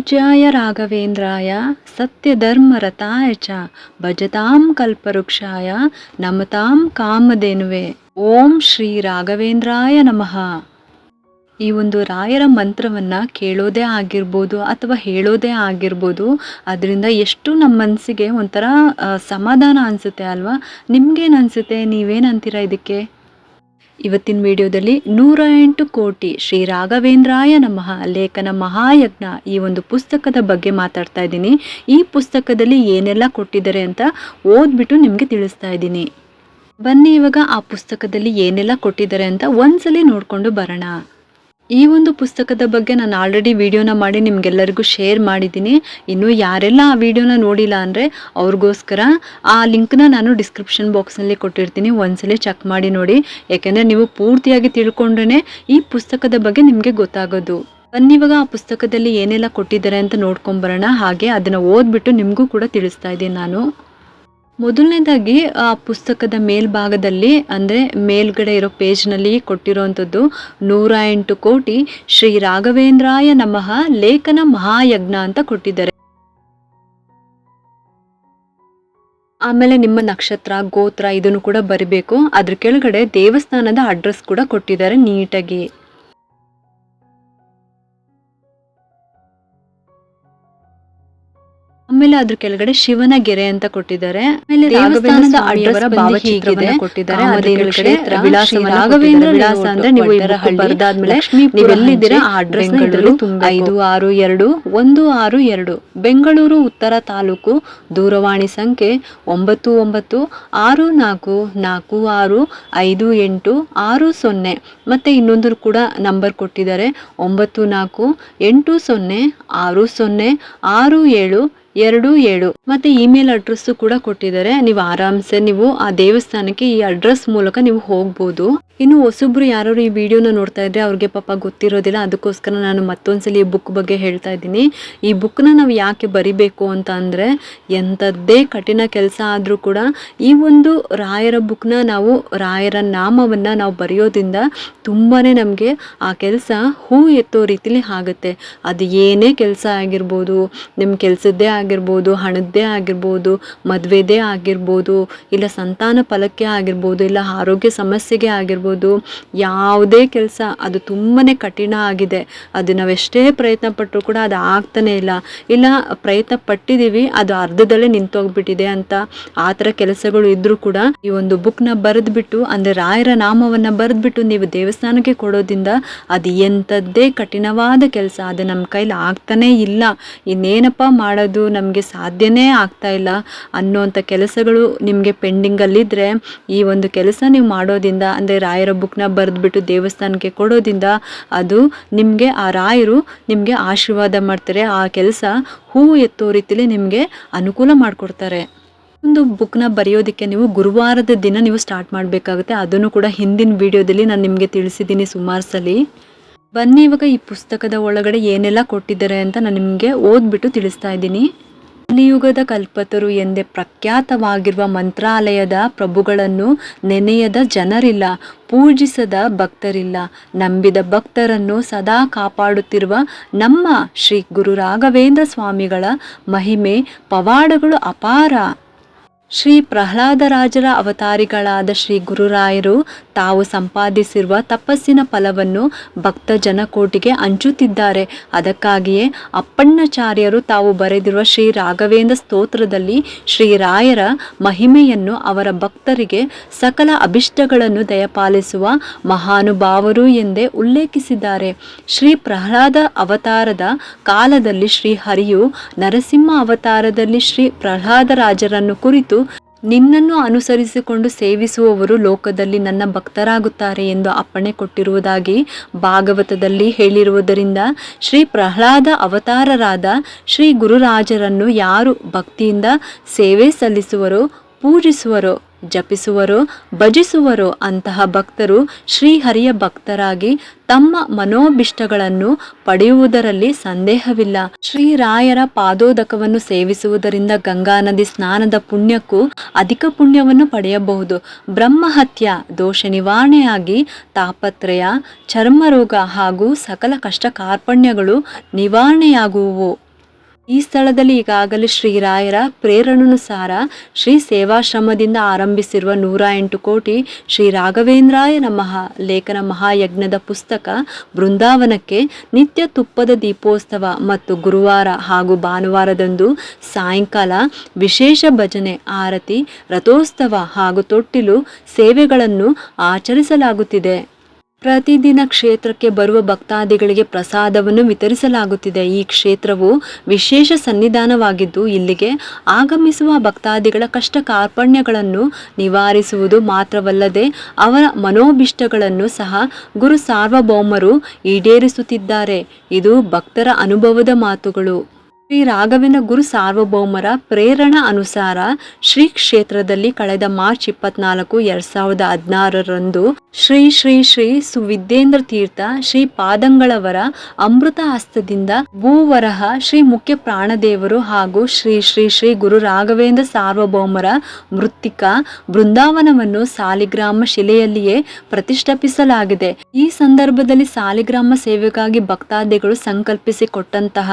ಪೂಜ್ಯಾಯ ರಾಘವೇಂದ್ರಾಯ, ಸತ್ಯಧರ್ಮರತಾಯ ಚ, ಭಜತಾಂ ಕಲ್ಪವೃಕ್ಷಾಯ, ನಮತಾಂ ಕಾಮಧೇನುವೆ. ಓಂ ಶ್ರೀ ರಾಘವೇಂದ್ರಾಯ ನಮಃ. ಈ ಒಂದು ರಾಯರ ಮಂತ್ರವನ್ನ ಕೇಳೋದೇ ಆಗಿರ್ಬೋದು ಅಥವಾ ಹೇಳೋದೇ ಆಗಿರ್ಬೋದು, ಅದರಿಂದ ಎಷ್ಟು ನಮ್ಮ ಮನಸ್ಸಿಗೆ ಒಂಥರ ಸಮಾಧಾನ ಅನಿಸುತ್ತೆ ಅಲ್ವಾ? ನಿಮ್ಗೇನು ಅನಿಸುತ್ತೆ? ನೀವೇನು ಅಂತೀರಾ ಇದಕ್ಕೆ? ಇವತ್ತಿನ ವಿಡಿಯೋದಲ್ಲಿ ನೂರ ಎಂಟು ಕೋಟಿ ಶ್ರೀ ರಾಘವೇಂದ್ರಾಯ ನಮಃ ಲೇಖನ ಮಹಾಯಜ್ಞ ಈ ಒಂದು ಪುಸ್ತಕದ ಬಗ್ಗೆ ಮಾತಾಡ್ತಾ ಇದ್ದೀನಿ. ಈ ಪುಸ್ತಕದಲ್ಲಿ ಏನೆಲ್ಲ ಕೊಟ್ಟಿದ್ದಾರೆ ಅಂತ ಓದ್ಬಿಟ್ಟು ನಿಮಗೆ ತಿಳಿಸ್ತಾ ಇದ್ದೀನಿ. ಬನ್ನಿ ಇವಾಗ ಆ ಪುಸ್ತಕದಲ್ಲಿ ಏನೆಲ್ಲ ಕೊಟ್ಟಿದ್ದಾರೆ ಅಂತ ಒಂದ್ಸಲಿ ನೋಡ್ಕೊಂಡು ಬರೋಣ. ಈ ಒಂದು ಪುಸ್ತಕದ ಬಗ್ಗೆ ನಾನು ಆಲ್ರೆಡಿ ವಿಡಿಯೋನ ಮಾಡಿ ನಿಮ್ಗೆಲ್ಲರಿಗೂ ಶೇರ್ ಮಾಡಿದ್ದೀನಿ. ಇನ್ನು ಯಾರೆಲ್ಲ ಆ ವಿಡಿಯೋನ ನೋಡಿಲ್ಲ ಅಂದರೆ ಅವ್ರಿಗೋಸ್ಕರ ಆ ಲಿಂಕ್ನ ನಾನು ಡಿಸ್ಕ್ರಿಪ್ಷನ್ ಬಾಕ್ಸ್ನಲ್ಲಿ ಕೊಟ್ಟಿರ್ತೀನಿ. ಒಂದ್ಸಲಿ ಚೆಕ್ ಮಾಡಿ ನೋಡಿ. ಯಾಕೆಂದರೆ ನೀವು ಪೂರ್ತಿಯಾಗಿ ತಿಳ್ಕೊಂಡ್ರೆ ಈ ಪುಸ್ತಕದ ಬಗ್ಗೆ ನಿಮಗೆ ಗೊತ್ತಾಗೋದು. ಬನ್ನಿ ಇವಾಗ ಆ ಪುಸ್ತಕದಲ್ಲಿ ಏನೆಲ್ಲ ಕೊಟ್ಟಿದ್ದಾರೆ ಅಂತ ನೋಡ್ಕೊಂಬರೋಣ ಹಾಗೆ ಅದನ್ನು ಓದ್ಬಿಟ್ಟು ನಿಮಗೂ ಕೂಡ ತಿಳಿಸ್ತಾ ಇದ್ದೀನಿ ನಾನು. ಮೊದಲನೇದಾಗಿ, ಆ ಪುಸ್ತಕದ ಮೇಲ್ಭಾಗದಲ್ಲಿ, ಅಂದರೆ ಮೇಲ್ಗಡೆ ಇರೋ ಪೇಜ್ನಲ್ಲಿ ಕೊಟ್ಟಿರುವಂಥದ್ದು ನೂರ ಎಂಟು ಕೋಟಿ ಶ್ರೀ ರಾಘವೇಂದ್ರಾಯ ನಮಃ ಲೇಖನ ಮಹಾಯಜ್ಞ ಅಂತ ಕೊಟ್ಟಿದ್ದಾರೆ. ಆಮೇಲೆ ನಿಮ್ಮ ನಕ್ಷತ್ರ, ಗೋತ್ರ ಇದನ್ನು ಕೂಡ ಬರಿಬೇಕು. ಅದ್ರ ಕೆಳಗಡೆ ದೇವಸ್ಥಾನದ ಅಡ್ರೆಸ್ ಕೂಡ ಕೊಟ್ಟಿದ್ದಾರೆ ನೀಟಾಗಿ. ಆಮೇಲೆ ಅದ್ರ ಕೆಳಗಡೆ ಶಿವನ ಗೆರೆ ಅಂತ ಕೊಟ್ಟಿದ್ದಾರೆ. ಆಮೇಲೆ ದೇವಸ್ಥಾನದ ಅಡ್ರೆಸ್ ಭಾವಚಿತ್ರವನ್ನ ಕೊಟ್ಟಿದ್ದಾರೆ. ಅದೇ ಕೆಳಗಡೆ ವಿಳಾಸವನ್ನ ರಾಘವೇಂದ್ರ ವಿಳಾಸ ಅಂದ್ರೆ ನೀವು ಇದರ ಬರ್ದಾದ್ಮೇಲೆ ನೀವು ಎಲ್ಲಿದ್ದೀರಾ ಆ ಅಡ್ರೆಸ್ ಇದರಲ್ಲಿ ಐದು ಆರು ಎರಡು ಒಂದು ಆರು ಎರಡು. ಬೆಂಗಳೂರು ಉತ್ತರ ತಾಲೂಕು ದೂರವಾಣಿ ಸಂಖ್ಯೆ ಒಂಬತ್ತು ಒಂಬತ್ತು ಆರು ನಾಲ್ಕು ನಾಲ್ಕು ಆರು ಐದು ಎಂಟು ಆರು ಸೊನ್ನೆ. ಮತ್ತೆ ಇನ್ನೊಂದು ಕೂಡ ನಂಬರ್ ಕೊಟ್ಟಿದ್ದಾರೆ. ಒಂಬತ್ತು ನಾಲ್ಕು ಎಂಟು ಸೊನ್ನೆ ಆರು ಸೊನ್ನೆ ಆರು ಏಳು ಎರಡು ಏಳು. ಮತ್ತೆ ಇಮೇಲ್ ಅಡ್ರೆಸ್ ಕೂಡ ಕೊಟ್ಟಿದ್ದಾರೆ. ನೀವು ಆರಾಮ್ಸೆ ನೀವು ಆ ದೇವಸ್ಥಾನಕ್ಕೆ ಈ ಅಡ್ರೆಸ್ ಮೂಲಕ ನೀವು ಹೋಗ್ಬೋದು. ಇನ್ನು ಹೊಸೊಬ್ರು ಯಾರು ಈ ವಿಡಿಯೋನ ನೋಡ್ತಾ ಇದ್ರೆ ಅವ್ರಿಗೆ ಪಾಪ ಗೊತ್ತಿರೋದಿಲ್ಲ. ಅದಕ್ಕೋಸ್ಕರ ನಾನು ಮತ್ತೊಂದ್ಸಲಿ ಈ ಬುಕ್ ಬಗ್ಗೆ ಹೇಳ್ತಾ ಇದ್ದೀನಿ. ಈ ಬುಕ್ನ ನಾವು ಯಾಕೆ ಬರಿಬೇಕು ಅಂತ ಅಂದರೆ ಎಂಥದ್ದೇ ಕಠಿಣ ಕೆಲಸ ಆದರೂ ಕೂಡ ಈ ಒಂದು ರಾಯರ ಬುಕ್ನ ನಾವು, ರಾಯರ ನಾಮವನ್ನ ನಾವು ಬರೆಯೋದ್ರಿಂದ ತುಂಬಾನೇ ನಮಗೆ ಆ ಕೆಲಸ ಹೂ ಎತ್ತೋ ರೀತಿಲಿ ಆಗುತ್ತೆ. ಅದು ಏನೇ ಕೆಲಸ ಆಗಿರ್ಬೋದು ನಿಮ್ಮ ಕೆಲಸದ್ದೇ ಆಗಿರ್ಬೋದು, ಹಣದ್ದೇ ಆಗಿರ್ಬೋದು, ಮದುವೆದೇ ಆಗಿರ್ಬೋದು, ಇಲ್ಲ ಸಂತಾನ ಫಲಕ್ಕೆ ಆಗಿರ್ಬೋದು, ಇಲ್ಲ ಆರೋಗ್ಯ ಸಮಸ್ಯೆಗೆ ಆಗಿರ್ಬೋದು ಯಾವುದೇ ಕೆಲಸ, ಅದು ತುಂಬಾ ಕಠಿಣ ಆಗಿದೆ. ಅದು ನಾವೆಷ್ಟೇ ಪ್ರಯತ್ನ ಪಟ್ಟರು ಕೂಡ ಅದು ಆಗ್ತಾನೆ ಇಲ್ಲ. ಇಲ್ಲ, ಪ್ರಯತ್ನ ಪಟ್ಟಿದ್ದೀವಿ ಅದು ಅರ್ಧದಲ್ಲೇ ನಿಂತೋಗ್ಬಿಟ್ಟಿದೆ ಅಂತ ಆ ಥರ ಕೆಲಸಗಳು ಇದ್ದರೂ ಕೂಡ ಈ ಒಂದು ಬುಕ್ನ ಬರೆದ್ಬಿಟ್ಟು, ಅಂದರೆ ರಾಯರ ನಾಮವನ್ನು ಬರೆದ್ಬಿಟ್ಟು ನೀವು ದೇವಸ್ಥಾನಕ್ಕೆ ಕೊಡೋದ್ರಿಂದ ಅದು ಎಂಥದ್ದೇ ಕಠಿಣವಾದ ಕೆಲಸ. ಅದು ನಮ್ಮ ಕೈಲಿ ಆಗ್ತಾನೇ ಇಲ್ಲ. ಇನ್ನೇನಪ್ಪ ಮಾಡೋದು? ನಮಗೆ ಸಾಧ್ಯನೇ ಆಗ್ತಾ ಇಲ್ಲ ಅನ್ನೋಂಥ ಕೆಲಸಗಳು ನಿಮಗೆ ಪೆಂಡಿಂಗಲ್ಲಿದ್ದರೆ ಈ ಒಂದು ಕೆಲಸ ನೀವು ಮಾಡೋದ್ರಿಂದ, ಅಂದರೆ ರಾಯರ ಬುಕ್ನ ಬರೆದ್ಬಿಟ್ಟು ದೇವಸ್ಥಾನಕ್ಕೆ ಕೊಡೋದ್ರಿಂದ ಅದು ನಿಮಗೆ ಆ ರಾಯರು ನಿಮಗೆ ಆಶೀರ್ವಾದ ಮಾಡ್ತಾರೆ. ಆ ಕೆಲಸ ಹೂ ಎತ್ತೋ ರೀತಿಲಿ ನಿಮಗೆ ಅನುಕೂಲ ಮಾಡಿಕೊಡ್ತಾರೆ. ಒಂದು ಬುಕ್ನ ಬರೆಯೋದಕ್ಕೆ ನೀವು ಗುರುವಾರದ ದಿನ ನೀವು ಸ್ಟಾರ್ಟ್ ಮಾಡಬೇಕಾಗುತ್ತೆ. ಅದನ್ನು ಕೂಡ ಹಿಂದಿನ ವಿಡಿಯೋದಲ್ಲಿ ನಾನು ನಿಮಗೆ ತಿಳಿಸಿದ್ದೀನಿ ಸುಮಾರು ಸಲ. ಬನ್ನಿ ಇವಾಗ ಈ ಪುಸ್ತಕದ ಒಳಗಡೆ ಏನೆಲ್ಲ ಕೊಟ್ಟಿದ್ದಾರೆ ಅಂತ ನಾನು ನಿಮಗೆ ಓದ್ಬಿಟ್ಟು ತಿಳಿಸ್ತಾ ಇದ್ದೀನಿ. ಕಲಿಯುಗದ ಕಲ್ಪತರು ಎಂದೇ ಪ್ರಖ್ಯಾತವಾಗಿರುವ ಮಂತ್ರಾಲಯದ ಪ್ರಭುಗಳನ್ನು ನೆನೆಯದ ಜನರಿಲ್ಲ, ಪೂಜಿಸದ ಭಕ್ತರಿಲ್ಲ. ನಂಬಿದ ಭಕ್ತರನ್ನು ಸದಾ ಕಾಪಾಡುತ್ತಿರುವ ನಮ್ಮ ಶ್ರೀ ಗುರು ರಾಘವೇಂದ್ರ ಸ್ವಾಮಿಗಳ ಮಹಿಮೆ, ಪವಾಡಗಳು ಅಪಾರ. ಶ್ರೀ ಪ್ರಹ್ಲಾದರಾಜರ ಅವತಾರಿಗಳಾದ ಶ್ರೀ ಗುರುರಾಯರು ತಾವು ಸಂಪಾದಿಸಿರುವ ತಪಸ್ಸಿನ ಫಲವನ್ನು ಭಕ್ತ ಜನಕೋಟಿಗೆ ಹಂಚುತ್ತಿದ್ದಾರೆ. ಅದಕ್ಕಾಗಿಯೇ ಅಪ್ಪಣ್ಣಾಚಾರ್ಯರು ತಾವು ಬರೆದಿರುವ ಶ್ರೀ ರಾಘವೇಂದ್ರ ಸ್ತೋತ್ರದಲ್ಲಿ ಶ್ರೀರಾಯರ ಮಹಿಮೆಯನ್ನು ಅವರ ಭಕ್ತರಿಗೆ ಸಕಲ ಅಭಿಷ್ಟಗಳನ್ನು ದಯಪಾಲಿಸುವ ಮಹಾನುಭಾವರು ಎಂದೇ ಉಲ್ಲೇಖಿಸಿದ್ದಾರೆ. ಶ್ರೀ ಪ್ರಹ್ಲಾದ ಅವತಾರದ ಕಾಲದಲ್ಲಿ ಶ್ರೀ ಹರಿಯು ನರಸಿಂಹ ಅವತಾರದಲ್ಲಿ ಶ್ರೀ ಪ್ರಹ್ಲಾದರಾಜರನ್ನು ಕುರಿತು ನಿನ್ನನ್ನು ಅನುಸರಿಸಿಕೊಂಡು ಸೇವಿಸುವವರು ಲೋಕದಲ್ಲಿ ನನ್ನ ಭಕ್ತರಾಗುತ್ತಾರೆ ಎಂದು ಅಪ್ಪಣೆ ಕೊಟ್ಟಿರುವುದಾಗಿ ಭಾಗವತದಲ್ಲಿ ಹೇಳಿರುವುದರಿಂದ ಶ್ರೀ ಪ್ರಹ್ಲಾದ ಅವತಾರರಾದ ಶ್ರೀ ಗುರುರಾಜರನ್ನು ಯಾರು ಭಕ್ತಿಯಿಂದ ಸೇವೆ ಸಲ್ಲಿಸುವರೋ ಪೂಜಿಸುವರೋ, ಜಪಿಸುವರೋ, ಭಜಿಸುವರೋ ಅಂತಹ ಭಕ್ತರು ಶ್ರೀಹರಿಯ ಭಕ್ತರಾಗಿ ತಮ್ಮ ಮನೋಭಿಷ್ಟಗಳನ್ನು ಪಡೆಯುವುದರಲ್ಲಿ ಸಂದೇಹವಿಲ್ಲ. ಶ್ರೀರಾಯರ ಪಾದೋದಕವನ್ನು ಸೇವಿಸುವುದರಿಂದ ಗಂಗಾ ನದಿ ಸ್ನಾನದ ಪುಣ್ಯಕ್ಕೂ ಅಧಿಕ ಪುಣ್ಯವನ್ನು ಪಡೆಯಬಹುದು. ಬ್ರಹ್ಮಹತ್ಯ, ದೋಷ ನಿವಾರಣೆಯಾಗಿ ತಾಪತ್ರಯ, ಚರ್ಮರೋಗ ಹಾಗೂ ಸಕಲ ಕಷ್ಟ ಕಾರ್ಪಣ್ಯಗಳು ನಿವಾರಣೆಯಾಗುವುವು. ಈ ಸ್ಥಳದಲ್ಲಿ ಈಗಾಗಲೇ ಶ್ರೀರಾಯರ ಪ್ರೇರಣಾನುಸಾರ ಶ್ರೀ ಸೇವಾಶ್ರಮದಿಂದ ಆರಂಭಿಸಿರುವ ನೂರ ಎಂಟು ಕೋಟಿ ಶ್ರೀ ರಾಘವೇಂದ್ರಾಯನ ನಮಃ ಲೇಖನ ಮಹಾಯಜ್ಞದ ಪುಸ್ತಕ ಬೃಂದಾವನಕ್ಕೆ ನಿತ್ಯ ತುಪ್ಪದ ದೀಪೋತ್ಸವ ಮತ್ತು ಗುರುವಾರ ಹಾಗೂ ಭಾನುವಾರದಂದು ಸಾಯಂಕಾಲ ವಿಶೇಷ ಭಜನೆ, ಆರತಿ, ರಥೋತ್ಸವ ಹಾಗೂ ತೊಟ್ಟಿಲು ಸೇವೆಗಳನ್ನು ಆಚರಿಸಲಾಗುತ್ತಿದೆ. ಪ್ರತಿದಿನ ಕ್ಷೇತ್ರಕ್ಕೆ ಬರುವ ಭಕ್ತಾದಿಗಳಿಗೆ ಪ್ರಸಾದವನ್ನು ವಿತರಿಸಲಾಗುತ್ತಿದೆ. ಈ ಕ್ಷೇತ್ರವು ವಿಶೇಷ ಸನ್ನಿಧಾನವಾಗಿದ್ದು, ಇಲ್ಲಿಗೆ ಆಗಮಿಸುವ ಭಕ್ತಾದಿಗಳ ಕಷ್ಟ ಕಾರ್ಪಣ್ಯಗಳನ್ನು ನಿವಾರಿಸುವುದು ಮಾತ್ರವಲ್ಲದೆ, ಅವರ ಮನೋಭಿಷ್ಟಗಳನ್ನು ಸಹ ಗುರು ಸಾರ್ವಭೌಮರು ಈಡೇರಿಸುತ್ತಿದ್ದಾರೆ. ಇದು ಭಕ್ತರ ಅನುಭವದ ಮಾತುಗಳು. ಶ್ರೀ ರಾಘವೇಂದ್ರ ಗುರು ಸಾರ್ವಭೌಮರ ಪ್ರೇರಣಾ ಅನುಸಾರ ಶ್ರೀ ಕ್ಷೇತ್ರದಲ್ಲಿ ಕಳೆದ ಮಾರ್ಚ್ ಇಪ್ಪತ್ನಾಲ್ಕು ಎರಡ್ ಸಾವಿರದ ಹದಿನಾರರಂದು ಶ್ರೀ ಶ್ರೀ ಶ್ರೀ ಸುವಿದ್ಯೇಂದ್ರ ತೀರ್ಥ ಶ್ರೀ ಪಾದಂಗಳವರ ಅಮೃತ ಹಸ್ತದಿಂದ ಭೂವರಹ ಶ್ರೀ ಮುಖ್ಯ ಪ್ರಾಣದೇವರು ಹಾಗೂ ಶ್ರೀ ಶ್ರೀ ಶ್ರೀ ಗುರು ರಾಘವೇಂದ್ರ ಸಾರ್ವಭೌಮರ ಮೃತ್ತಿಕ ಬೃಂದಾವನವನ್ನು ಸಾಲಿಗ್ರಾಮ ಶಿಲೆಯಲ್ಲಿಯೇ ಪ್ರತಿಷ್ಠಾಪಿಸಲಾಗಿದೆ. ಈ ಸಂದರ್ಭದಲ್ಲಿ ಸಾಲಿಗ್ರಾಮ ಸೇವೆಗಾಗಿ ಭಕ್ತಾದಿಗಳು ಸಂಕಲ್ಪಿಸಿಕೊಟ್ಟಂತಹ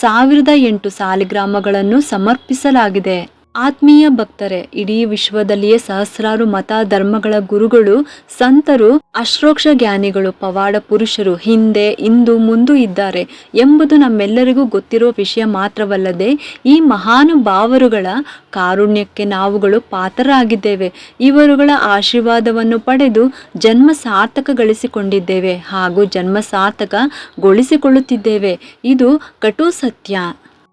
ಸಾವಿರದ ಎಂಟು ಸಾಲಿಗ್ರಾಮಗಳನ್ನು ಸಮರ್ಪಿಸಲಾಗಿದೆ. ಆತ್ಮೀಯ ಭಕ್ತರೆ, ಇಡೀ ವಿಶ್ವದಲ್ಲಿಯೇ ಸಹಸ್ರಾರು ಮತ ಧರ್ಮಗಳ ಗುರುಗಳು, ಸಂತರು, ಅಶ್ರೋಕ್ಷ ಜ್ಞಾನಿಗಳು, ಪವಾಡ ಪುರುಷರು, ಹಿಂದೆ, ಇಂದು, ಮುಂದು ಇದ್ದಾರೆ ಎಂಬುದು ನಮ್ಮೆಲ್ಲರಿಗೂ ಗೊತ್ತಿರುವ ವಿಷಯ ಮಾತ್ರವಲ್ಲದೆ, ಈ ಮಹಾನುಭಾವರುಗಳ ಕಾರುಣ್ಯಕ್ಕೆ ನಾವುಗಳು ಪಾತ್ರರಾಗಿದ್ದೇವೆ. ಇವರುಗಳ ಆಶೀರ್ವಾದವನ್ನು ಪಡೆದು ಜನ್ಮ ಸಾರ್ಥಕಗಳಿಸಿಕೊಂಡಿದ್ದೇವೆ ಹಾಗೂ ಜನ್ಮ ಸಾರ್ಥಕಗೊಳಿಸಿಕೊಳ್ಳುತ್ತಿದ್ದೇವೆ ಇದು ಕಟು ಸತ್ಯ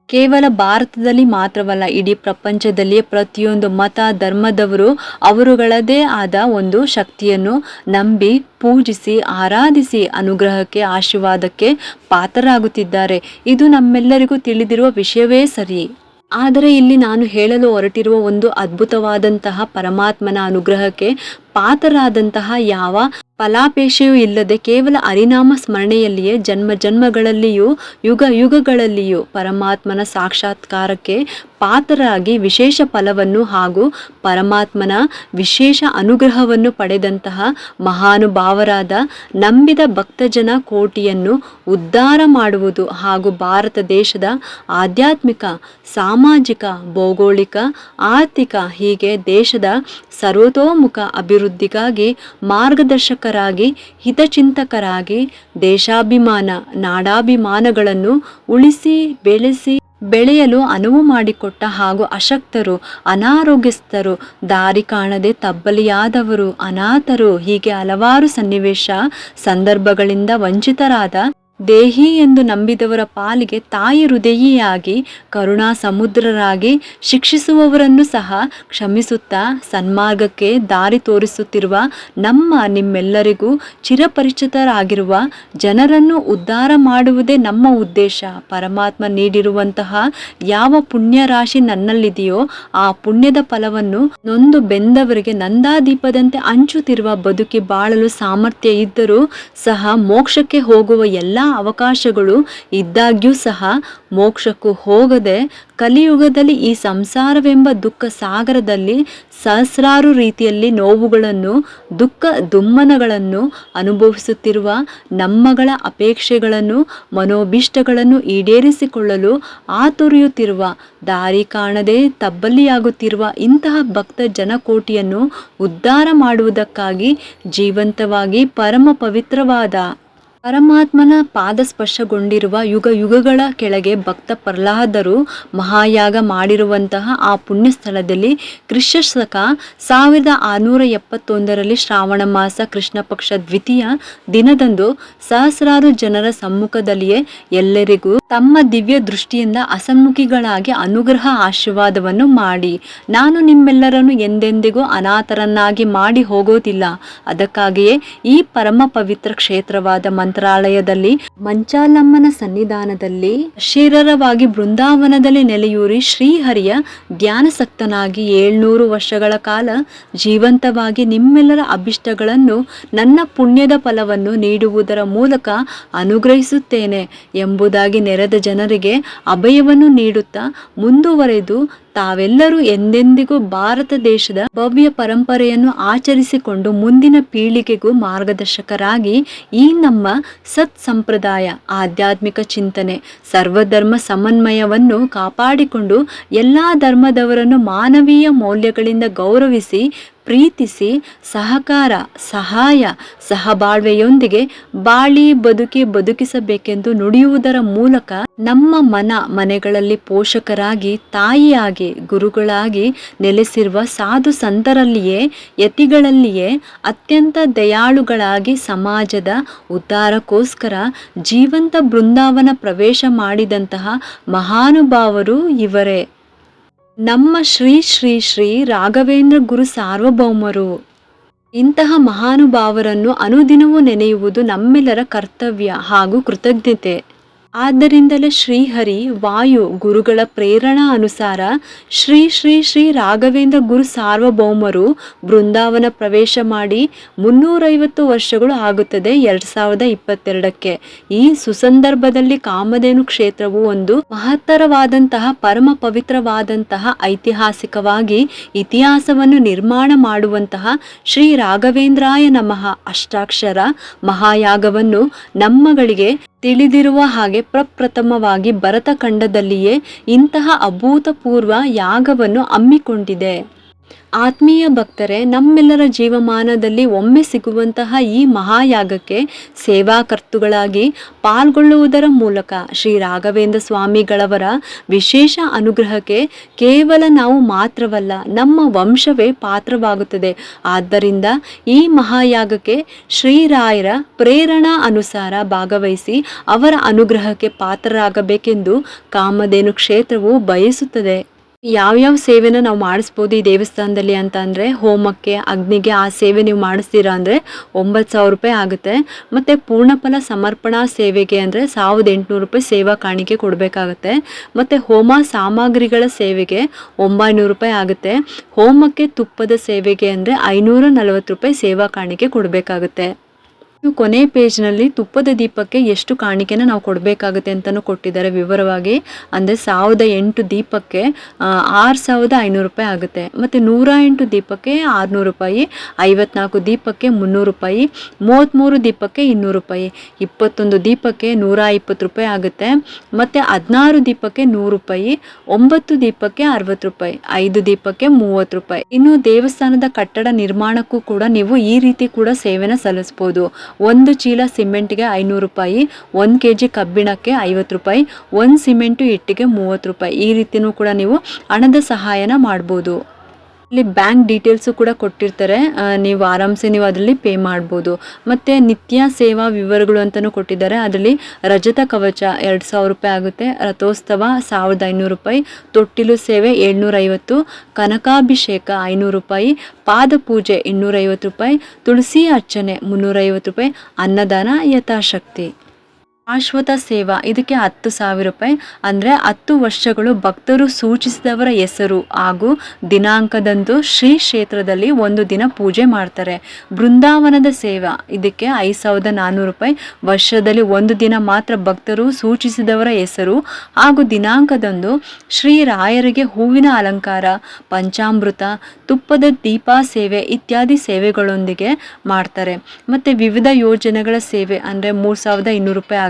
ಕೇವಲ ಭಾರತದಲ್ಲಿ ಮಾತ್ರವಲ್ಲ, ಇಡೀ ಪ್ರಪಂಚದಲ್ಲಿಯೇ ಪ್ರತಿಯೊಂದು ಮತ, ಧರ್ಮದವರು ಅವರುಗಳದೇ ಆದ ಒಂದು ಶಕ್ತಿಯನ್ನು ನಂಬಿ, ಪೂಜಿಸಿ, ಆರಾಧಿಸಿ ಅನುಗ್ರಹಕ್ಕೆ, ಆಶೀರ್ವಾದಕ್ಕೆ ಪಾತ್ರರಾಗುತ್ತಿದ್ದಾರೆ. ಇದು ನಮ್ಮೆಲ್ಲರಿಗೂ ತಿಳಿದಿರುವ ವಿಷಯವೇ ಸರಿ. ಆದರೆ ಇಲ್ಲಿ ನಾನು ಹೇಳಲು ಹೊರಟಿರುವ ಒಂದು ಅದ್ಭುತವಾದಂತಹ ಪರಮಾತ್ಮನ ಅನುಗ್ರಹಕ್ಕೆ ಪಾತ್ರರಾದಂತಹ ಯಾವ ಫಲಾಪೇಕ್ಷೆಯೂ ಇಲ್ಲದೆ ಕೇವಲ ಹರಿನಾಮ ಸ್ಮರಣೆಯಲ್ಲಿಯೇ ಜನ್ಮ ಜನ್ಮಗಳಲ್ಲಿಯೂ, ಯುಗ ಯುಗಗಳಲ್ಲಿಯೂ ಪರಮಾತ್ಮನ ಸಾಕ್ಷಾತ್ಕಾರಕ್ಕೆ ಪಾತ್ರರಾಗಿ ವಿಶೇಷ ಫಲವನ್ನು ಹಾಗೂ ಪರಮಾತ್ಮನ ವಿಶೇಷ ಅನುಗ್ರಹವನ್ನು ಪಡೆದಂತಹ ಮಹಾನುಭಾವರಾದ ನಂಬಿದ ಭಕ್ತಜನ ಕೋಟಿಯನ್ನು ಉದ್ಧಾರ ಮಾಡುವುದು ಹಾಗೂ ಭಾರತ ದೇಶದ ಆಧ್ಯಾತ್ಮಿಕ, ಸಾಮಾಜಿಕ, ಭೌಗೋಳಿಕ, ಆರ್ಥಿಕ ಹೀಗೆ ದೇಶದ ಸರ್ವತೋಮುಖ ಅಭಿವೃದ್ಧಿಗಾಗಿ, ಮಾರ್ಗದರ್ಶಕರಾಗಿ, ಹಿತಚಿಂತಕರಾಗಿ, ದೇಶಾಭಿಮಾನ, ನಾಡಾಭಿಮಾನಗಳನ್ನು ಉಳಿಸಿ, ಬೆಳೆಸಿ, ಬೆಳೆಯಲು ಅನುವು ಮಾಡಿಕೊಟ್ಟ ಹಾಗೂ ಅಶಕ್ತರು, ಅನಾರೋಗ್ಯಸ್ಥರು, ದಾರಿ ಕಾಣದೆ ತಬ್ಬಲಿಯಾದವರು, ಅನಾಥರು ಹೀಗೆ ಹಲವಾರು ಸನ್ನಿವೇಶ, ಸಂದರ್ಭಗಳಿಂದ ವಂಚಿತರಾದ ದೇಹಿ ಎಂದು ನಂಬಿದವರ ಪಾಲಿಗೆ ತಾಯಿ ಹೃದಯಿಯಾಗಿ, ಕರುಣಾ ಸಮುದ್ರರಾಗಿ ಶಿಕ್ಷಿಸುವವರನ್ನು ಸಹ ಕ್ಷಮಿಸುತ್ತಾ, ಸನ್ಮಾರ್ಗಕ್ಕೆ ದಾರಿ ತೋರಿಸುತ್ತಿರುವ ನಮ್ಮ ನಿಮ್ಮೆಲ್ಲರಿಗೂ ಚಿರಪರಿಚಿತರಾಗಿರುವ ಜನರನ್ನು ಉದ್ಧಾರ ಮಾಡುವುದೇ ನಮ್ಮ ಉದ್ದೇಶ. ಪರಮಾತ್ಮ ನೀಡಿರುವಂತಹ ಯಾವ ಪುಣ್ಯ ರಾಶಿ ನನ್ನಲ್ಲಿದೆಯೋ ಆ ಪುಣ್ಯದ ಫಲವನ್ನು ನೊಂದು ಬೆಂದವರಿಗೆ ನಂದಾದೀಪದಂತೆ ಹಂಚುತ್ತಿರುವ ಬದುಕಿ ಬಾಳಲು ಸಾಮರ್ಥ್ಯ ಇದ್ದರೂ ಸಹ ಮೋಕ್ಷಕ್ಕೆ ಹೋಗುವ ಎಲ್ಲ ಅವಕಾಶಗಳು ಇದ್ದಾಗ್ಯೂ ಸಹ ಮೋಕ್ಷಕ್ಕೂ ಹೋಗದೆ ಕಲಿಯುಗದಲ್ಲಿ ಈ ಸಂಸಾರವೆಂಬ ದುಃಖ ಸಾಗರದಲ್ಲಿ ಸಹಸ್ರಾರು ರೀತಿಯಲ್ಲಿ ನೋವುಗಳನ್ನು, ದುಃಖ ದುಮ್ಮನಗಳನ್ನು ಅನುಭವಿಸುತ್ತಿರುವ ನಮ್ಮಗಳ ಅಪೇಕ್ಷೆಗಳನ್ನು, ಮನೋಭಿಷ್ಟಗಳನ್ನು ಈಡೇರಿಸಿಕೊಳ್ಳಲು ಆತುರಿಯುತ್ತಿರುವ ದಾರಿ ಕಾಣದೆ ತಬ್ಬಲಿಯಾಗುತ್ತಿರುವ ಇಂತಹ ಭಕ್ತ ಜನಕೋಟಿಯನ್ನು ಉದ್ಧಾರ ಮಾಡುವುದಕ್ಕಾಗಿ ಜೀವಂತವಾಗಿ ಪರಮ ಪವಿತ್ರವಾದ ಪರಮಾತ್ಮನ ಪಾದಸ್ಪರ್ಶಗೊಂಡಿರುವ ಯುಗ ಯುಗಗಳ ಕೆಳಗೆ ಭಕ್ತ ಪ್ರಹ್ಲಾದರು ಮಹಾಯಾಗ ಮಾಡಿರುವಂತಹ ಆ ಪುಣ್ಯ ಸ್ಥಳದಲ್ಲಿ ಕೃಷ್ಣಶಕ ಸಾವಿರದ ಆರುನೂರ ಎಪ್ಪತ್ತೊಂದರಲ್ಲಿ ಶ್ರಾವಣ ಮಾಸ ಕೃಷ್ಣ ಪಕ್ಷ ದ್ವಿತೀಯ ದಿನದಂದು ಸಹಸ್ರಾರು ಜನರ ಸಮ್ಮುಖದಲ್ಲಿಯೇ ಎಲ್ಲರಿಗೂ ತಮ್ಮ ದಿವ್ಯ ದೃಷ್ಟಿಯಿಂದ ಅಸಮ್ಮುಖಿಗಳಾಗಿ ಅನುಗ್ರಹ ಆಶೀರ್ವಾದವನ್ನು ಮಾಡಿ. ನಾನು ನಿಮ್ಮೆಲ್ಲರನ್ನು ಎಂದೆಂದಿಗೂ ಅನಾಥರನ್ನಾಗಿ ಮಾಡಿ ಹೋಗೋದಿಲ್ಲ. ಅದಕ್ಕಾಗಿಯೇ ಈ ಪರಮ ಪವಿತ್ರ ಕ್ಷೇತ್ರವಾದ ಮಂತ್ರಾಲಯದಲ್ಲಿ ಮಂಚಾಲಮ್ಮನ ಸನ್ನಿಧಾನದಲ್ಲಿ ಶಿರರವಾಗಿ ಬೃಂದಾವನದಲ್ಲಿ ನೆಲೆಯೂರಿ ಶ್ರೀಹರಿಯ ಧ್ಯಾನಸಕ್ತನಾಗಿ ಏಳ್ನೂರು ವರ್ಷಗಳ ಕಾಲ ಜೀವಂತವಾಗಿ ನಿಮ್ಮೆಲ್ಲರ ಅಭಿಷ್ಟಗಳನ್ನು ನನ್ನ ಪುಣ್ಯದ ಫಲವನ್ನು ನೀಡುವುದರ ಮೂಲಕ ಅನುಗ್ರಹಿಸುತ್ತೇನೆ ಎಂಬುದಾಗಿ ನೆರೆದ ಜನರಿಗೆ ಅಭಯವನ್ನು ನೀಡುತ್ತಾ ಮುಂದುವರೆದು ತಾವೆಲ್ಲರೂ ಎಂದೆಂದಿಗೂ ಭಾರತ ದೇಶದ ಭವ್ಯ ಪರಂಪರೆಯನ್ನು ಆಚರಿಸಿಕೊಂಡು ಮುಂದಿನ ಪೀಳಿಗೆಗೂ ಮಾರ್ಗದರ್ಶಕರಾಗಿ ಈ ನಮ್ಮ ಸತ್ ಸಂಪ್ರದಾಯ ಆಧ್ಯಾತ್ಮಿಕ ಚಿಂತನೆ, ಸರ್ವಧರ್ಮ ಸಮನ್ವಯವನ್ನು ಕಾಪಾಡಿಕೊಂಡು ಎಲ್ಲ ಧರ್ಮದವರನ್ನು ಮಾನವೀಯ ಮೌಲ್ಯಗಳಿಂದ ಗೌರವಿಸಿ ಪ್ರೀತಿಸಿ ಸಹಕಾರ, ಸಹಾಯ, ಸಹಬಾಳ್ವೆಯೊಂದಿಗೆ ಬಾಳಿ ಬದುಕಿ ಬದುಕಿಸಬೇಕೆಂದು ನುಡಿಯುವುದರ ಮೂಲಕ ನಮ್ಮ ಮನ ಮನೆಗಳಲ್ಲಿ ಪೋಷಕರಾಗಿ, ತಾಯಿಯಾಗಿ, ಗುರುಗಳಾಗಿ ನೆಲೆಸಿರುವ ಸಾಧು ಸಂತರಲ್ಲಿಯೇ, ಯತಿಗಳಲ್ಲಿಯೇ ಅತ್ಯಂತ ದಯಾಳುಗಳಾಗಿ ಸಮಾಜದ ಉದ್ಧಾರಕ್ಕೋಸ್ಕರ ಜೀವಂತ ಬೃಂದಾವನ ಪ್ರವೇಶ ಮಾಡಿದಂತಹ ಮಹಾನುಭಾವರು ಇವರೇ. ನಮ್ಮ ಶ್ರೀ ಶ್ರೀ ಶ್ರೀ ರಾಘವೇಂದ್ರ ಗುರು ಸಾರ್ವಭೌಮರು. ಇಂತಹ ಮಹಾನುಭಾವರನ್ನು ಅನುದಿನವೂ ನೆನೆಯುವುದು ನಮ್ಮೆಲ್ಲರ ಕರ್ತವ್ಯ ಹಾಗೂ ಕೃತಜ್ಞತೆ. ಆದ್ದರಿಂದಲೇ ಶ್ರೀಹರಿ ವಾಯು ಗುರುಗಳ ಪ್ರೇರಣಾ ಅನುಸಾರ ಶ್ರೀ ಶ್ರೀ ಶ್ರೀ ರಾಘವೇಂದ್ರ ಗುರು ಸಾರ್ವಭೌಮರು ಬೃಂದಾವನ ಪ್ರವೇಶ ಮಾಡಿ ಮುನ್ನೂರೈವತ್ತು ವರ್ಷಗಳು ಆಗುತ್ತದೆ ಎರಡ್ ಸಾವಿರದ ಇಪ್ಪತ್ತೆರಡಕ್ಕೆ. ಈ ಸುಸಂದರ್ಭದಲ್ಲಿ ಕಾಮಧೇನು ಕ್ಷೇತ್ರವು ಒಂದು ಮಹತ್ತರವಾದಂತಹ, ಪರಮ ಪವಿತ್ರವಾದಂತಹ, ಐತಿಹಾಸಿಕವಾಗಿ ಇತಿಹಾಸವನ್ನು ನಿರ್ಮಾಣ ಮಾಡುವಂತಹ ಶ್ರೀ ರಾಘವೇಂದ್ರಾಯ ನಮಃ ಅಷ್ಟಾಕ್ಷರ ಮಹಾಯಾಗವನ್ನು ನಮ್ಮಗಳಿಗೆ ತಿಳಿದಿರುವ ಹಾಗೆ ಪ್ರಪ್ರಥಮವಾಗಿ ಭರತಖಂಡದಲ್ಲಿಯೇ ಇಂತಹ ಅಭೂತಪೂರ್ವ ಯಾಗವನ್ನು ಹಮ್ಮಿಕೊಂಡಿದೆ. ಆತ್ಮೀಯ ಭಕ್ತರೇ, ನಮ್ಮೆಲ್ಲರ ಜೀವಮಾನದಲ್ಲಿ ಒಮ್ಮೆ ಸಿಗುವಂತಹ ಈ ಮಹಾಯಾಗಕ್ಕೆ ಸೇವಾಕರ್ತುಗಳಾಗಿ ಪಾಲ್ಗೊಳ್ಳುವುದರ ಮೂಲಕ ಶ್ರೀ ರಾಘವೇಂದ್ರ ಸ್ವಾಮಿಗಳವರ ವಿಶೇಷ ಅನುಗ್ರಹಕ್ಕೆ ಕೇವಲ ನಾವು ಮಾತ್ರವಲ್ಲ, ನಮ್ಮ ವಂಶವೇ ಪಾತ್ರವಾಗುತ್ತದೆ. ಆದ್ದರಿಂದ ಈ ಮಹಾಯಾಗಕ್ಕೆ ಶ್ರೀರಾಯರ ಪ್ರೇರಣಾ ಅನುಸಾರ ಭಾಗವಹಿಸಿ ಅವರ ಅನುಗ್ರಹಕ್ಕೆ ಪಾತ್ರರಾಗಬೇಕೆಂದು ಕಾಮಧೇನು ಕ್ಷೇತ್ರವು ಬಯಸುತ್ತದೆ. ಯಾವ್ಯಾವ ಸೇವೆನ ನಾವು ಮಾಡಿಸ್ಬೋದು ಈ ದೇವಸ್ಥಾನದಲ್ಲಿ ಅಂತ ಅಂದರೆ ಹೋಮಕ್ಕೆ, ಅಗ್ನಿಗೆ ಆ ಸೇವೆ ನೀವು ಮಾಡಿಸ್ತೀರಾ ಅಂದರೆ ಒಂಬತ್ತು ಸಾವಿರ ರೂಪಾಯಿ ಆಗುತ್ತೆ. ಮತ್ತು ಪೂರ್ಣಫಲ ಸಮರ್ಪಣಾ ಸೇವೆಗೆ ಅಂದರೆ ಸಾವಿರದ ಎಂಟುನೂರು ರೂಪಾಯಿ ಸೇವಾ ಕಾಣಿಕೆ ಕೊಡಬೇಕಾಗುತ್ತೆ. ಮತ್ತು ಹೋಮ ಸಾಮಗ್ರಿಗಳ ಸೇವೆಗೆ ಒಂಬೈನೂರು ರೂಪಾಯಿ ಆಗುತ್ತೆ. ಹೋಮಕ್ಕೆ ತುಪ್ಪದ ಸೇವೆಗೆ ಅಂದರೆ ಐನೂರ ನಲವತ್ತು ರೂಪಾಯಿ ಸೇವಾ ಕಾಣಿಕೆ ಕೊಡಬೇಕಾಗುತ್ತೆ. ಕೊನೆ ಪೇಜ್ನಲ್ಲಿ ತುಪ್ಪದ ದೀಪಕ್ಕೆ ಎಷ್ಟು ಕಾಣಿಕೆನ ನಾವು ಕೊಡಬೇಕಾಗುತ್ತೆ ಅಂತಲೂ ಕೊಟ್ಟಿದ್ದಾರೆ. ವಿವರವಾಗಿ ಅಂದರೆ ಸಾವಿರದ ಎಂಟು ದೀಪಕ್ಕೆ ಆರು ಸಾವಿರದ ಐನೂರು ರೂಪಾಯಿ ಆಗುತ್ತೆ. ಮತ್ತು ನೂರ ಎಂಟು ದೀಪಕ್ಕೆ ಆರುನೂರು ರೂಪಾಯಿ, ಐವತ್ನಾಲ್ಕು ದೀಪಕ್ಕೆ ಮುನ್ನೂರು ರೂಪಾಯಿ ಮೂವತ್ತ್ಮೂರು ದೀಪಕ್ಕೆ ಇನ್ನೂರು ರೂಪಾಯಿ, ಇಪ್ಪತ್ತೊಂದು ದೀಪಕ್ಕೆ ನೂರ ಇಪ್ಪತ್ತು ರೂಪಾಯಿ ಆಗುತ್ತೆ. ಮತ್ತು ಹದಿನಾರು ದೀಪಕ್ಕೆ ನೂರು ರೂಪಾಯಿ, ಒಂಬತ್ತು ದೀಪಕ್ಕೆ ಅರವತ್ತು ರೂಪಾಯಿ, ಐದು ದೀಪಕ್ಕೆ ಮೂವತ್ತು ರೂಪಾಯಿ. ಇನ್ನು ದೇವಸ್ಥಾನದ ಕಟ್ಟಡ ನಿರ್ಮಾಣಕ್ಕೂ ಕೂಡ ನೀವು ಈ ರೀತಿ ಕೂಡ ಸೇವೆನ ಸಲ್ಲಿಸ್ಬೋದು. ಒಂದು ಚೀಲ ಸಿಮೆಂಟ್ಗೆ ಐನೂರು ರೂಪಾಯಿ, ಒಂದು ಕೆ ಜಿ ಕಬ್ಬಿಣಕ್ಕೆ ಐವತ್ತು ರೂಪಾಯಿ, ಒಂದು ಸಿಮೆಂಟು ಇಟ್ಟಿಗೆ ಮೂವತ್ತು ರೂಪಾಯಿ. ಈ ರೀತಿಯೂ ಕೂಡ ನೀವು ಹಣದ ಸಹಾಯನ ಮಾಡ್ಬೋದು. ಇಲ್ಲಿ ಬ್ಯಾಂಕ್ ಡೀಟೇಲ್ಸು ಕೂಡ ಕೊಟ್ಟಿರ್ತಾರೆ. ನೀವು ಆರಾಮ್ಸೆ ನೀವು ಅದರಲ್ಲಿ ಪೇ ಮಾಡ್ಬೋದು. ಮತ್ತು ನಿತ್ಯ ಸೇವಾ ವಿವರಗಳು ಅಂತಲೂ ಕೊಟ್ಟಿದ್ದಾರೆ. ಅದರಲ್ಲಿ ರಜತ ಕವಚ ಎರಡು ಸಾವಿರ ರೂಪಾಯಿ ಆಗುತ್ತೆ, ರಥೋತ್ಸವ ಸಾವಿರದ ಐನೂರು ರೂಪಾಯಿ, ತೊಟ್ಟಿಲು ಸೇವೆ ಏಳ್ನೂರೈವತ್ತು, ಕನಕಾಭಿಷೇಕ ಐನೂರು ರೂಪಾಯಿ ಪಾದಪೂಜೆ ಇನ್ನೂರೈವತ್ತು ರೂಪಾಯಿ, ತುಳಸಿ ಅರ್ಚನೆ ಮುನ್ನೂರೈವತ್ತು ರೂಪಾಯಿ, ಅನ್ನದಾನ ಯಥಾಶಕ್ತಿ. ಶಾಶ್ವತ ಸೇವಾ, ಇದಕ್ಕೆ ಹತ್ತು ಸಾವಿರ ರೂಪಾಯಿ. ಅಂದರೆ ಹತ್ತು ವರ್ಷಗಳು ಭಕ್ತರು ಸೂಚಿಸಿದವರ ಹೆಸರು ಹಾಗೂ ದಿನಾಂಕದಂದು ಶ್ರೀ ಕ್ಷೇತ್ರದಲ್ಲಿ ಒಂದು ದಿನ ಪೂಜೆ ಮಾಡ್ತಾರೆ. ಬೃಂದಾವನದ ಸೇವಾ, ಇದಕ್ಕೆ ಐದು ಸಾವಿರದ ನಾನ್ನೂರು ರೂಪಾಯಿ. ವರ್ಷದಲ್ಲಿ ಒಂದು ದಿನ ಮಾತ್ರ ಭಕ್ತರು ಸೂಚಿಸಿದವರ ಹೆಸರು ಹಾಗೂ ದಿನಾಂಕದಂದು ಶ್ರೀ ರಾಯರಿಗೆ ಹೂವಿನ ಅಲಂಕಾರ, ಪಂಚಾಮೃತ, ತುಪ್ಪದ ದೀಪ ಸೇವೆ ಇತ್ಯಾದಿ ಸೇವೆಗಳೊಂದಿಗೆ ಮಾಡ್ತಾರೆ. ಮತ್ತು ವಿವಿಧ ಯೋಜನೆಗಳ ಸೇವೆ, ಅಂದರೆ ಮೂರು ಸಾವಿರದ ಇನ್ನೂರು ರೂಪಾಯಿ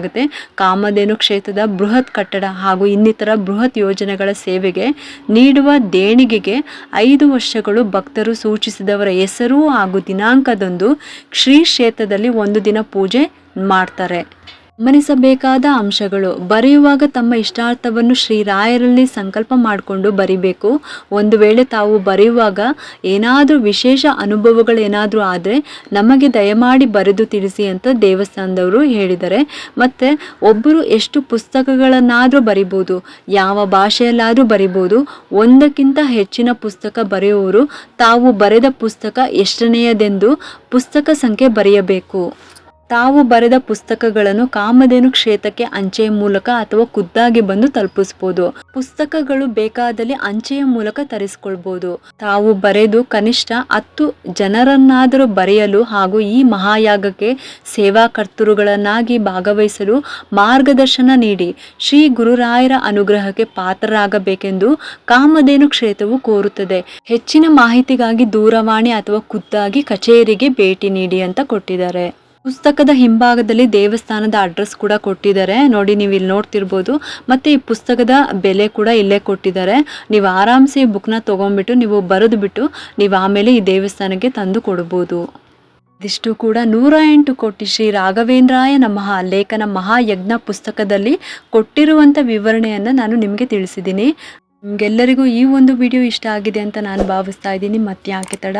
ಕಾಮಧೇನು ಕ್ಷೇತ್ರದ ಬೃಹತ್ ಕಟ್ಟಡ ಹಾಗೂ ಇನ್ನಿತರ ಬೃಹತ್ ಯೋಜನೆಗಳ ಸೇವೆಗೆ ನೀಡುವ ದೇಣಿಗೆಗೆ ಐದು ವರ್ಷಗಳು ಭಕ್ತರು ಸೂಚಿಸಿದವರ ಹೆಸರು ಹಾಗೂ ದಿನಾಂಕದಂದು ಶ್ರೀ ಕ್ಷೇತ್ರದಲ್ಲಿ ಒಂದು ದಿನ ಪೂಜೆ ಮಾಡ್ತಾರೆ. ಗಮನಿಸಬೇಕಾದ ಅಂಶಗಳು. ಬರೆಯುವಾಗ ತಮ್ಮ ಇಷ್ಟಾರ್ಥವನ್ನು ಶ್ರೀರಾಯರಲ್ಲಿ ಸಂಕಲ್ಪ ಮಾಡಿಕೊಂಡು ಬರಿಬೇಕು. ಒಂದು ವೇಳೆ ತಾವು ಬರೆಯುವಾಗ ಏನಾದರೂ ವಿಶೇಷ ಅನುಭವಗಳೇನಾದರೂ ಆದರೆ ನಮಗೆ ದಯಮಾಡಿ ಬರೆದು ತಿಳಿಸಿ ಅಂತ ದೇವಸ್ಥಾನದವರು ಹೇಳಿದ್ದಾರೆ ಮತ್ತು ಒಬ್ಬರು ಎಷ್ಟು ಪುಸ್ತಕಗಳನ್ನಾದರೂ ಬರಿಬೋದು, ಯಾವ ಭಾಷೆಯಲ್ಲಾದರೂ ಬರಿಬೋದು, ಒಂದಕ್ಕಿಂತ ಹೆಚ್ಚಿನ ಪುಸ್ತಕ ಬರೆಯುವವರು ತಾವು ಬರೆದ ಪುಸ್ತಕ ಎಷ್ಟನೆಯದೆಂದು ಪುಸ್ತಕ ಸಂಖ್ಯೆ ಬರೆಯಬೇಕು. ತಾವು ಬರೆದ ಪುಸ್ತಕಗಳನ್ನು ಕಾಮಧೇನು ಕ್ಷೇತ್ರಕ್ಕೆ ಅಂಚೆಯ ಮೂಲಕ ಅಥವಾ ಖುದ್ದಾಗಿ ಬಂದು ತಲುಪಿಸಬಹುದು. ಪುಸ್ತಕಗಳು ಬೇಕಾದಲ್ಲಿ ಅಂಚೆಯ ಮೂಲಕ ತರಿಸಿಕೊಳ್ಬಹುದು. ತಾವು ಬರೆದು ಕನಿಷ್ಠ ಹತ್ತು ಜನರನ್ನಾದರೂ ಬರೆಯಲು ಹಾಗೂ ಈ ಮಹಾಯಾಗಕ್ಕೆ ಸೇವಾಕರ್ತರುಗಳನ್ನಾಗಿ ಭಾಗವಹಿಸಲು ಮಾರ್ಗದರ್ಶನ ನೀಡಿ. ಶ್ರೀ ಗುರುರಾಯರ ಅನುಗ್ರಹಕ್ಕೆ ಪಾತ್ರರಾಗಬೇಕೆಂದು ಕಾಮಧೇನು ಕ್ಷೇತ್ರವು ಕೋರುತ್ತದೆ. ಹೆಚ್ಚಿನ ಮಾಹಿತಿಗಾಗಿ ದೂರವಾಣಿ ಅಥವಾ ಖುದ್ದಾಗಿ ಕಚೇರಿಗೆ ಭೇಟಿ ನೀಡಿ ಅಂತ ಕೊಟ್ಟಿದ್ದಾರೆ. ಪುಸ್ತಕದ ಹಿಂಭಾಗದಲ್ಲಿ ದೇವಸ್ಥಾನದ ಅಡ್ರೆಸ್ ಕೂಡ ಕೊಟ್ಟಿದ್ದಾರೆ. ನೋಡಿ, ನೀವು ಇಲ್ಲಿ ನೋಡ್ತಿರ್ಬೋದು. ಮತ್ತು ಈ ಪುಸ್ತಕದ ಬೆಲೆ ಕೂಡ ಇಲ್ಲೇ ಕೊಟ್ಟಿದ್ದಾರೆ. ನೀವು ಆರಾಮ್ಸೆ ಈ ಬುಕ್ನ ತೊಗೊಂಡ್ಬಿಟ್ಟು, ನೀವು ಬರೆದುಬಿಟ್ಟು, ನೀವು ಆಮೇಲೆ ಈ ದೇವಸ್ಥಾನಕ್ಕೆ ತಂದು ಕೊಡ್ಬೋದು. ಇದಿಷ್ಟು ಕೂಡ ನೂರ ಎಂಟು ಕೋಟಿ ಶ್ರೀ ರಾಘವೇಂದ್ರಾಯ ನಮಃ ಲೇಖನ ಮಹಾಯಜ್ಞ ಪುಸ್ತಕದಲ್ಲಿ ಕೊಟ್ಟಿರುವಂಥ ವಿವರಣೆಯನ್ನು ನಾನು ನಿಮಗೆ ತಿಳಿಸಿದ್ದೀನಿ. ನಿಮಗೆಲ್ಲರಿಗೂ ಈ ಒಂದು ವಿಡಿಯೋ ಇಷ್ಟ ಆಗಿದೆ ಅಂತ ನಾನು ಭಾವಿಸ್ತಾ ಇದ್ದೀನಿ. ಮತ್ತೆ ಯಾಕೆ ತಡ?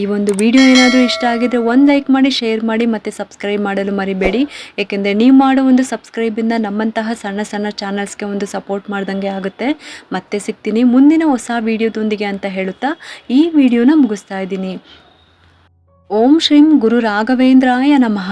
ಈ ಒಂದು ವಿಡಿಯೋ ಏನಾದರೂ ಇಷ್ಟ ಆಗಿದ್ರೆ ಒಂದು ಲೈಕ್ ಮಾಡಿ, ಶೇರ್ ಮಾಡಿ ಮತ್ತು ಸಬ್ಸ್ಕ್ರೈಬ್ ಮಾಡಲು ಮರಿಬೇಡಿ. ಏಕೆಂದರೆ ನೀವು ಮಾಡೋ ಒಂದು ಸಬ್ಸ್ಕ್ರೈಬಿಂದ ನಮ್ಮಂತಹ ಸಣ್ಣ ಸಣ್ಣ ಚಾನಲ್ಸ್ಗೆ ಒಂದು ಸಪೋರ್ಟ್ ಮಾಡ್ದಂಗೆ ಆಗುತ್ತೆ. ಮತ್ತೆ ಸಿಗ್ತೀನಿ ಮುಂದಿನ ಹೊಸ ವಿಡಿಯೋದೊಂದಿಗೆ ಅಂತ ಹೇಳುತ್ತಾ ಈ ವಿಡಿಯೋನ ಮುಗಿಸ್ತಾ ಇದ್ದೀನಿ. ಓಂ ಶ್ರೀಂ ಗುರು ರಾಘವೇಂದ್ರಾಯ ನಮಃ.